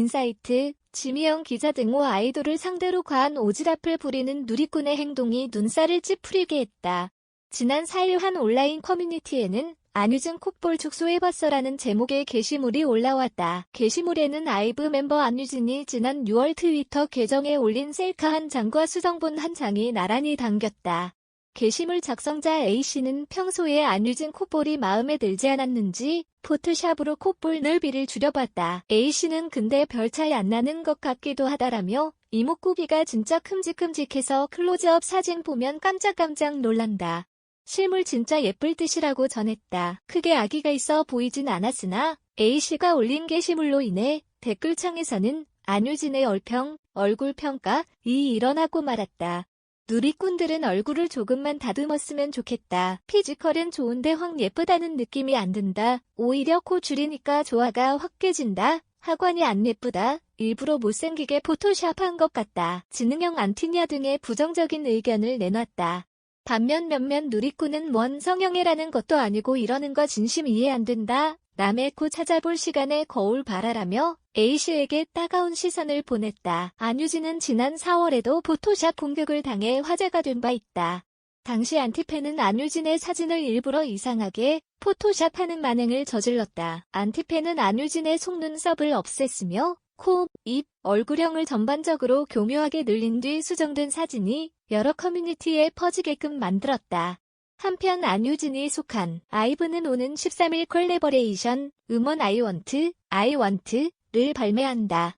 인사이트, 지미영 기자 등호 아이돌을 상대로 과한 오지랖을 부리는 누리꾼의 행동이 눈살을 찌푸리게 했다. 지난 4일 한 온라인 커뮤니티에는 안유진 콧볼 축소해봤어라는 제목의 게시물이 올라왔다. 게시물에는 아이브 멤버 안유진이 지난 6월 트위터 계정에 올린 셀카 한 장과 수정본 한 장이 나란히 담겼다. 게시물 작성자 A씨는 평소에 안유진 콧볼이 마음에 들지 않았는지 포토샵으로 콧볼 넓이를 줄여봤다. A씨는 근데 별 차이 안 나는 것 같기도 하다라며 이목구비가 진짜 큼직큼직해서 클로즈업 사진 보면 깜짝깜짝 놀란다. 실물 진짜 예쁠 듯이라고 전했다. 크게 아기가 있어 보이진 않았으나 A씨가 올린 게시물로 인해 댓글창에서는 안유진의 얼평, 얼굴 평가, 이 일어나고 말았다. 누리꾼들은 얼굴을 조금만 다듬었으면 좋겠다. 피지컬은 좋은데 확 예쁘다는 느낌이 안 든다. 오히려 코 줄이니까 조화가 확 깨진다. 하관이 안 예쁘다. 일부러 못생기게 포토샵한 것 같다. 지능형 안티냐 등의 부정적인 의견을 내놨다. 반면 몇몇 누리꾼은 뭔 성형이라는 것도 아니고 이러는 거 진심 이해 안 된다. 남의 코 찾아볼 시간에 거울 바라라며 A씨에게 따가운 시선을 보냈다. 안유진은 지난 4월에도 포토샵 공격을 당해 화제가 된 바 있다. 당시 안티팬은 안유진의 사진을 일부러 이상하게 포토샵하는 만행을 저질렀다. 안티팬은 안유진의 속눈썹을 없앴으며 코, 입, 얼굴형을 전반적으로 교묘하게 늘린 뒤 수정된 사진이 여러 커뮤니티에 퍼지게끔 만들었다. 한편 안유진이 속한 아이브는 오는 13일 콜레버레이션 음원 아이원트, 아이원트를 발매한다.